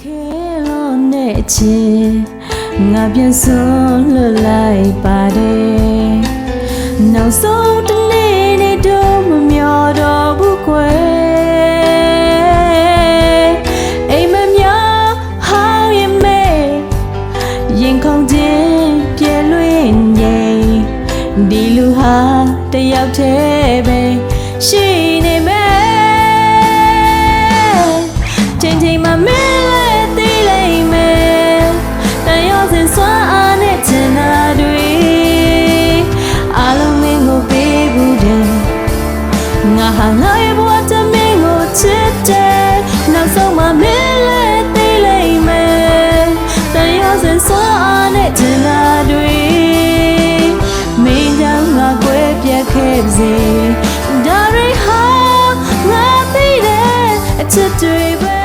ခဲလို့နဲ့ချင်ငါပြန်စွန့်လွတ်လိုက်ပါတယ်နောက်ဆုံးတစ်နေ့နဲ့တော့မမျောတော့ဘူးကွယ်အိမ်မများဟောင်းရင်မေရင်ခုန်ခြင်းပြည့်လွင်ငိမ်ဒီလူဟာတယောက်တည်းပဲရှိ နောက်ဆုံးမှာမင်းလည်းသိလိမ့်မယ်တန်ရောစင်စွမ်းအားနဲ့ချင်တာတွေမင်းကြောင့်ငါကွဲပြက်ခဲ့ပါစေဒါတွေဟာငါသိတယ်အချစ်တွေပဲ